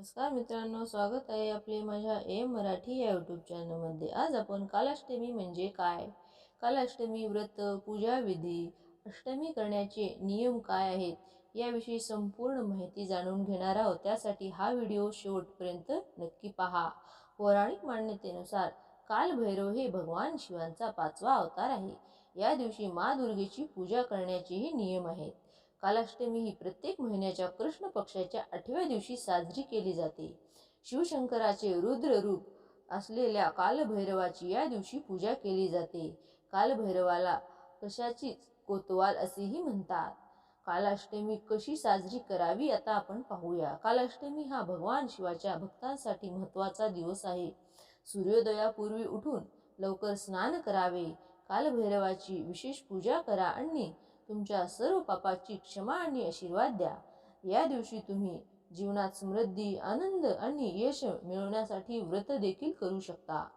नमस्कार मित्रांनो स्वागत आहे आपले माझ्या ए मराठी या यूट्यूब चॅनलमध्ये आज आपण कालाष्टमी म्हणजे काय? कालाष्टमी व्रत पूजा विधी अष्टमी करण्याचे नियम काय आहेत याविषयी संपूर्ण माहिती जाणून घेणार आहोत. त्यासाठी हा व्हिडिओ शेवटपर्यंत नक्की पहा. पौराणिक मान्यतेनुसार कालभैरव हे भगवान शिवांचा पाचवा अवतार आहे. या दिवशी मा दुर्गेची पूजा करण्याचेही नियम आहेत. कालाष्टमी ही प्रत्येक महिन्याच्या कृष्ण पक्षाच्या आठव्या दिवशी साजरी केली जाते. शिवशंकराचे रुद्र रूप असलेल्या कालभैरवाची या दिवशी पूजा केली जाते. कालभैरवाला कशाचीच कोतवाल असेही म्हणतात. कालाष्टमी कशी साजरी करावी आता आपण पाहूया. कालाष्टमी हा भगवान शिवाच्या भक्तांसाठी महत्त्वाचा दिवस आहे. सूर्योदयापूर्वी उठून लवकर स्नान करावे. कालभैरवाची विशेष पूजा करा. आणि तुमच्या सर्व पापाची क्षमा आणि आशीर्वाद द्या. या दिवशी तुम्ही जीवनात समृद्धी आनंद आणि यश मिळवण्यासाठी व्रत देखील करू शकता.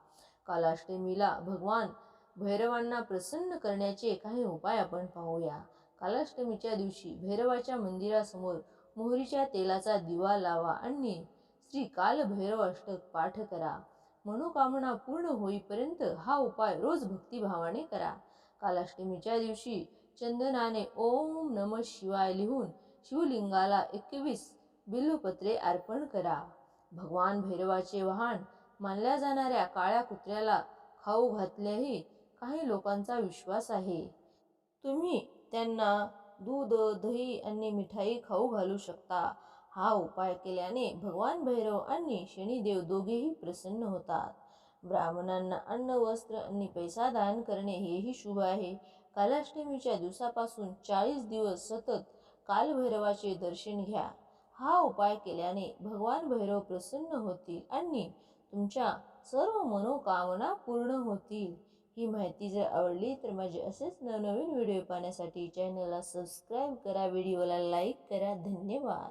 कालाष्टमीला भगवान भैरवांना प्रसन्न करण्याचे काही उपाय आपण पाहूया. कालाष्टमीच्या दिवशी भैरवाच्या मंदिरासमोर मोहरीच्या तेलाचा दिवा लावा आणि श्री कालभैरव अष्टक पाठ करा. मनोकामना पूर्ण होईपर्यंत हा उपाय रोज भक्तिभावाने करा. कालाष्टमीच्या दिवशी चंदनाने ओम नम शिवाय लिहून शिवलिंगाला एकवीस बिल्वपत्रे अर्पण करा. भगवान भैरवाचे वाहन मानल्या जाणाऱ्या काळ्या कुत्र्याला खाऊ घातल्याही काही लोकांचा विश्वास आहे. तुम्ही त्यांना दूध दही आणि मिठाई खाऊ घालू शकता. हा उपाय केल्याने भगवान भैरव आणि शनिदेव दोघेही प्रसन्न होतात. ब्राह्मणांना अन्न वस्त्र आणि पैसा दान करणे हेही शुभ आहे. कालाष्टमीच्या दिवसापासून चाळीस दिवस सतत कालभैरवाचे दर्शन घ्या. हा उपाय केल्याने भगवान भैरव प्रसन्न होतील आणि तुमच्या सर्व मनोकामना पूर्ण होतील. ही माहिती जर आवडली तर माझे असेच नवनवीन व्हिडिओ पाहण्यासाठी चॅनलला सबस्क्राईब करा. व्हिडिओला लाईक करा. धन्यवाद.